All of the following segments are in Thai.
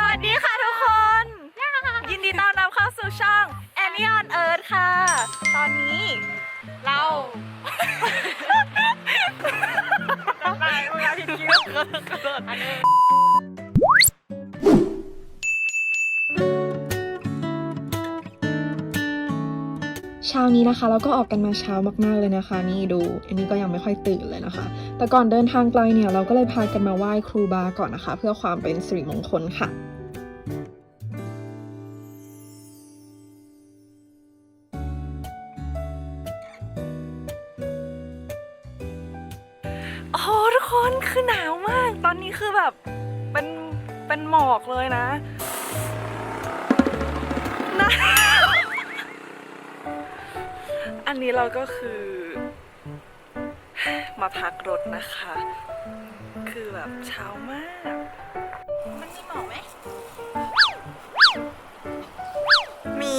สวัสดีค่ะทุกคน ยินดีต้อนรับเข้าสู่ช่อง a n y on Earth ค่ะ ตอนนี้เราไปเวลาผิดคิวอันนี้เช้านี้นะคะเราก็ออกกันมาเช้ามากๆเลยนะคะ นี่ดูอันนี้ก็ยังไม่ค่อยตื่นเลยนะคะ แต่ก่อนเดินทางไกลเนี่ยเราก็เลยพากันมาไหว้ครูบาก่อนนะคะ เพื่อความเป็นสิริมงคลค่ะ อันนี้เราก็คือ มาพักรถนะคะ คือแบบเช้ามาก มันมีหมอกไหมมี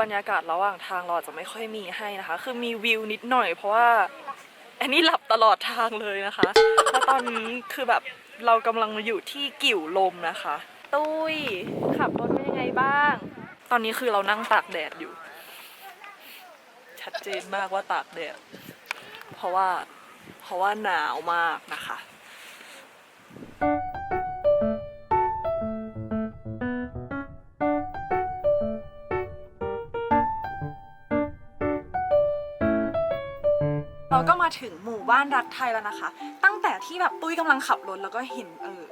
บรรยากาศระหว่างทางเราจจะไม่ค่อยมีให้นะคะ คือมีวิวนิดหน่อย เพราะว่าอันนี้หลับตลอดทางเลยนะคะแล้วตอนนี้คือแบบเรากำลังอยู่ที่กิ่วลมนะคะ ตุ้ยขับรถเป็นยังไงบ้าง ตอนนี้คือเรานั่งตากแดดอยู่ ชัดเจนมากว่าตากแดดเพราะว่าเพราะว่าหนาวมากนะคะ ถึงหมู่บ้านรักไทยแล้วนะคะ ตั้งแต่ที่แบบตุ้ยกำลังขับรถแล้วก็เห็นเออ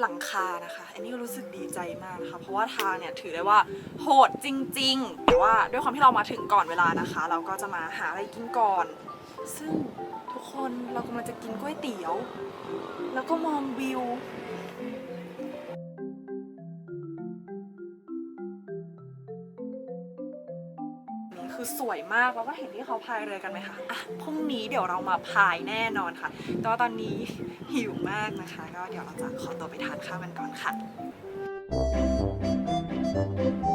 หลังคานะคะ อันนี้ก็รู้สึกดีใจมากนะคะ เพราะว่าทางเนี่ยถือได้ว่าโหดจริงๆแต่ว่าด้วยความที่เรามาถึงก่อนเวลานะคะ เราก็จะมาหาอะไรกินก่อน ซึ่งทุกคนเรากำลังจะกินก๋วยเตี๋ยว แล้วก็มองวิว คือสวยมากแล้วก็เห็นที่เขาพายเรือกันไหมคะอะพรุ่งนี้เดี๋ยวเรามาพายแน่นอนค่ะแต่ว่าตอนนี้หิวมากนะคะ ก็เดี๋ยวเราจะขอตัวไปทานข้าวกันก่อนค่ะโ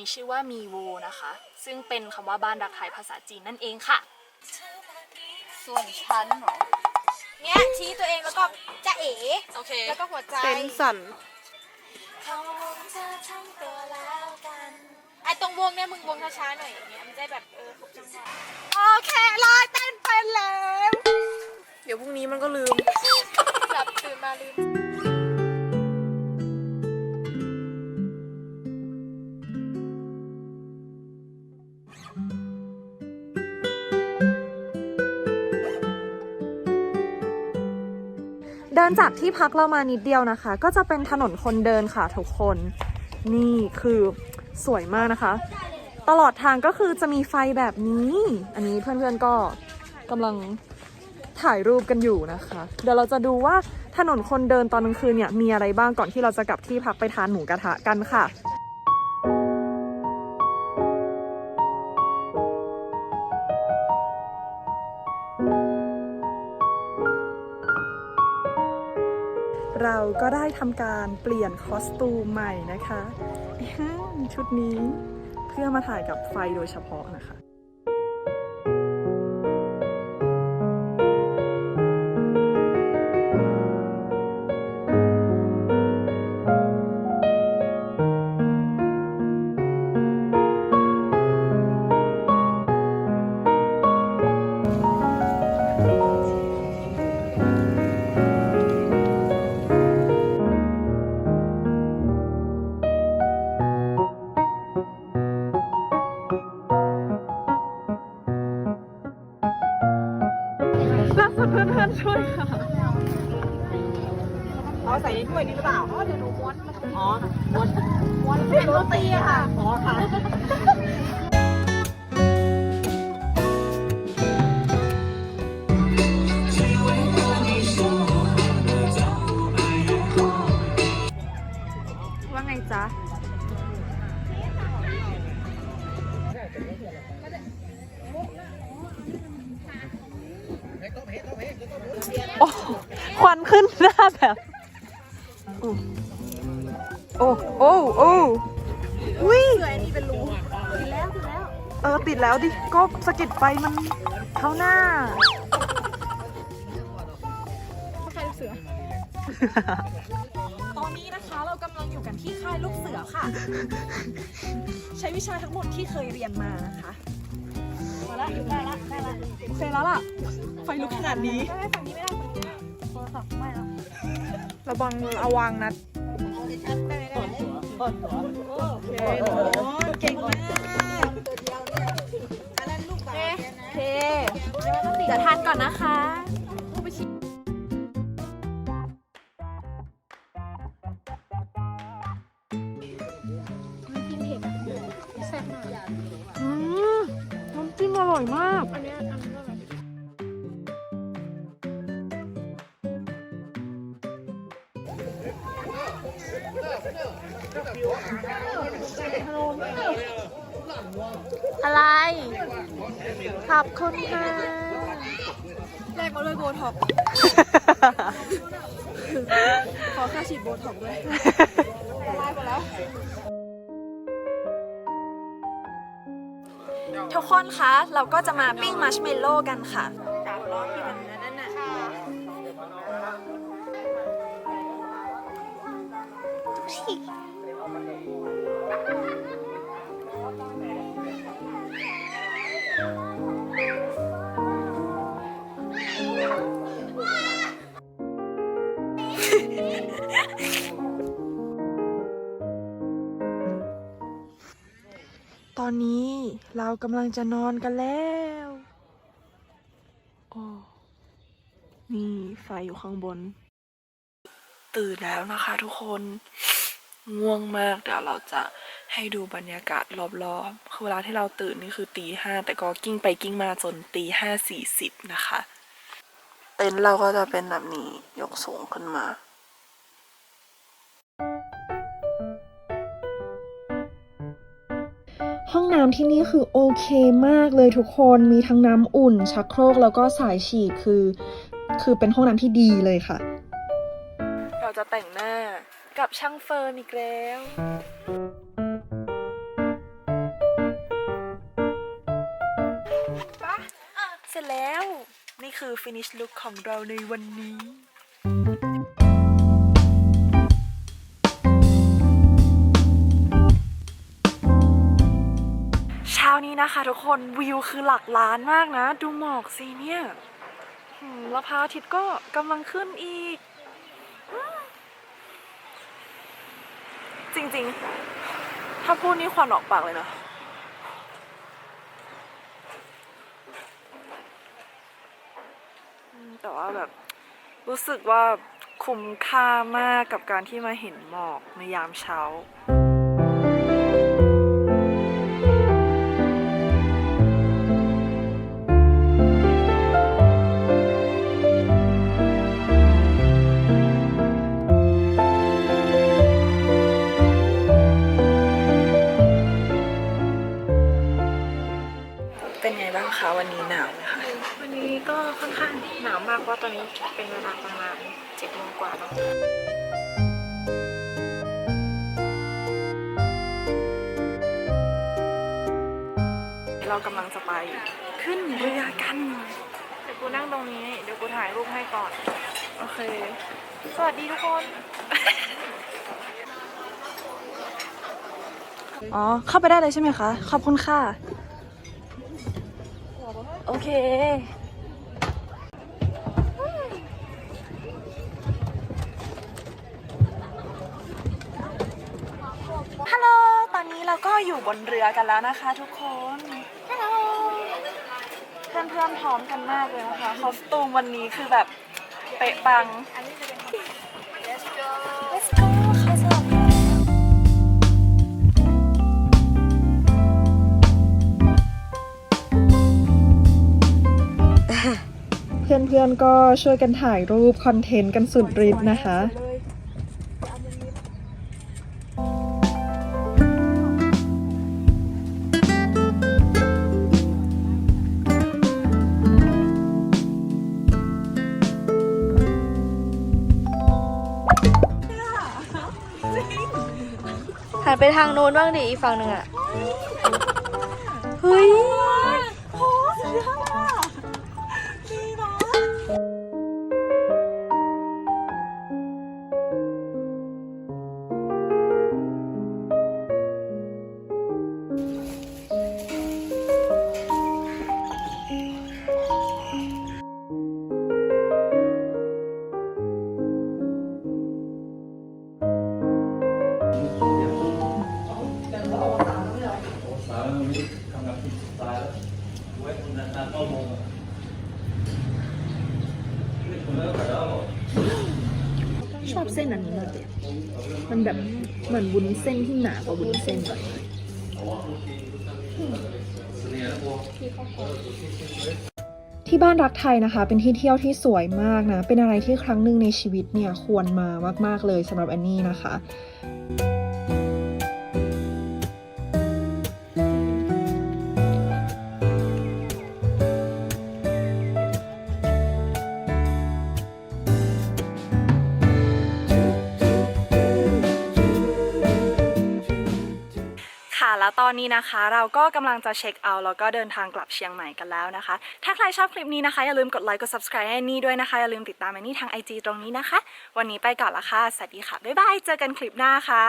มีชื่อว่ามีโวนะคะ ซึ่งเป็นคำว่าบ้านรักไทยภาษาจีนนั่นเองค่ะ ส่วนชั้นเหรอเนี่ยชี้ตัวเองแล้วก็จะเอ๋โอเค แล้วก็หัวใจเต็นสั่นเขาเธอทั้งตัวแล้วกันไอตรงวงเนี่ยมึงวงช้าๆหน่อยอย่างเงี้ยมันจะได้แบบเออครบจังหวะโอเคลอยเต้นเป็นแล้วเดี๋ยวพรุ่งนี้มันก็ลืมหลับตื่นมาลืม เดินจากที่พักเรามานิดเดียวนะคะ ก็จะเป็นถนนคนเดินค่ะทุกคน นี่คือสวยมากนะคะ ตลอดทางก็คือจะมีไฟแบบนี้ อันนี้เพื่อนๆก็กำลังถ่ายรูปกันอยู่นะคะ เดี๋ยวเราจะดูว่าถนนคนเดินตอนกลางคืนเนี่ยมีอะไรบ้างก่อนที่เราจะกลับที่พักไปทานหมูกระทะกันค่ะ ได้ทำการเปลี่ยนคอสตูมใหม่นะคะ ชุดนี้เพื่อมาถ่ายกับไฟโดยเฉพาะนะคะ ล่าสุดเพื่อนๆช่วยค่ะเอาใส่ในถ้วยนี้หรือเปล่าอ๋อเดี๋ยวหนูม้วนมาตรงนี้อ๋อม้วนม้วนเป็นโรตีอะค่ะอ๋อค่ะว่าไงจ๊ะ ขึ้นหน้าแบบโอ้โอ้โอ้อุ้ยเผื่ออันนี้เป็นรูติดแล้วติดแล้ว เออติดแล้วดิ ก็สะกิดไฟมันเข้าหน้าใครลูกเสือ ตอนนี้นะคะเรากำลังอยู่กันที่ค่ายลูกเสือค่ะ ใช้วิชาทั้งหมดที่เคยเรียนมานะคะมาละอยู่ได้ละได้ละโอเคแล้วล่ะ ไฟลุกขนาดนี้ไม่ไม่ฝั่งนี้ไม่ได้ ฝั่งนี้ไม่ได้โทรศัพท์ไม่แล้วระวังระวังนะได้ไม่ได้ต้นหัวโอเคโอ้เก่งมากโอเคเดี๋ยวทานก่อนนะคะ อะไร ขอบคุณค่ะแรกมาเลยโบท็อกซ์ขอค่าฉีดโบท็อกซ์ด้วยละลายหมดแล้ว ทุกคนคะ เราก็จะมาปิ้งมัชเมลโล่กันค่ะ ตอนนี้เรากำลังจะนอนกันแล้วโอ้นี่ไฟอยู่ข้างบน ตื่นแล้วนะคะทุกคนง่วงมากเดี๋ยวเราจะให้ดูบรรยากาศรอบๆคือเวลาที่เราตื่นนี่คือตีห้าแต่ก็กิ้งไปกิ้งมาจนตีห้าสี่สิบนะคะ เต็นท์เราก็จะเป็นแบบนี้ยกสูงขึ้นมา ห้องน้ำที่นี่คือโอเคมากเลยทุกคนมีทั้งน้ำอุ่น ชักโครกแล้วก็สายฉีดคือ คือเป็นห้องน้ำที่ดีเลยค่ะ เราจะแต่งหน้ากับช่างเฟิร์นอีกแล้วเสร็จแล้ว นี่คือ finish look ของเราในวันนี้ นะคะทุกคนวิวคือหลักล้านมากนะ ดูหมอกสิเนี่ยแล้วพระอาทิตย์ก็กำลังขึ้นอีก จริงๆ ถ้าพูดนี่ควันออกปากเลยนะอืมแต่ว่าแบบรู้สึกว่าคุ้มค่ามากกับการที่มาเห็นหมอกในยามเช้า เป็นเวลาประมาณเจ็ดโมงกว่าแล้วเรากำลังจะไปขึ้นเรือกัน เดี๋ยวกูนั่งตรงนี้ เดี๋ยวกูถ่ายรูปให้ก่อน โอเค สวัสดีทุกคน อ๋อ เข้าไปได้เลยใช่ไหมคะ ขอบคุณค่ะ โอเค ก็อยู่บนเรือกันแล้วนะคะทุกคนฮัลโหลเพื่อนๆพร้อมกันมากเลยนะคะ คอสตูมวันนี้คือแบบเป๊ะปัง Let's go ค่ะสวัสดีค่ะเพื่อนๆก็ช่วยกันถ่ายรูปคอนเทนต์กันสุดฤทธิ์นะคะ ทางโน้นบ้างดิอีกฝั่งหนึ่งอะ ชอบเส้นอันนี้มากเลยมันแบบเหมือนวุ้นเส้นที่หนากว่าวุ้นเส้นหน่อยที่บ้านรักไทยนะคะ เป็นที่เที่ยวที่สวยมากนะ เป็นอะไรที่ครั้งหนึ่งในชีวิตเนี่ยควรมามาก ๆเลยสำหรับแอนนี่นะคะ อนนี้นะคะ เราก็กำลังจะเช็คเอาท์แล้วก็เดินทางกลับเชียงใหม่กันแล้วนะคะ ถ้าใครชอบคลิปนี้นะคะ อย่าลืมกดไลค์กด subscribe ให้นี่ด้วยนะคะ อย่าลืมติดตามแอนนี่ทาง IG ตรงนี้นะคะ วันนี้ไปก่อนละค่ะ สวัสดีค่ะ บ๊ายบาย เจอกันคลิปหน้าค่ะ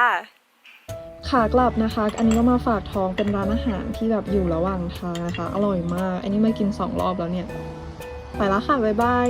ขากลับนะคะ อันนี้ก็มาฝากท้องเป็นร้านอาหารที่แบบอยู่ระหว่างทางนะคะ อร่อยมาก อันนี้มากินสองรอบแล้วเนี่ย ไปล้วค่ะ บ๊ายบาย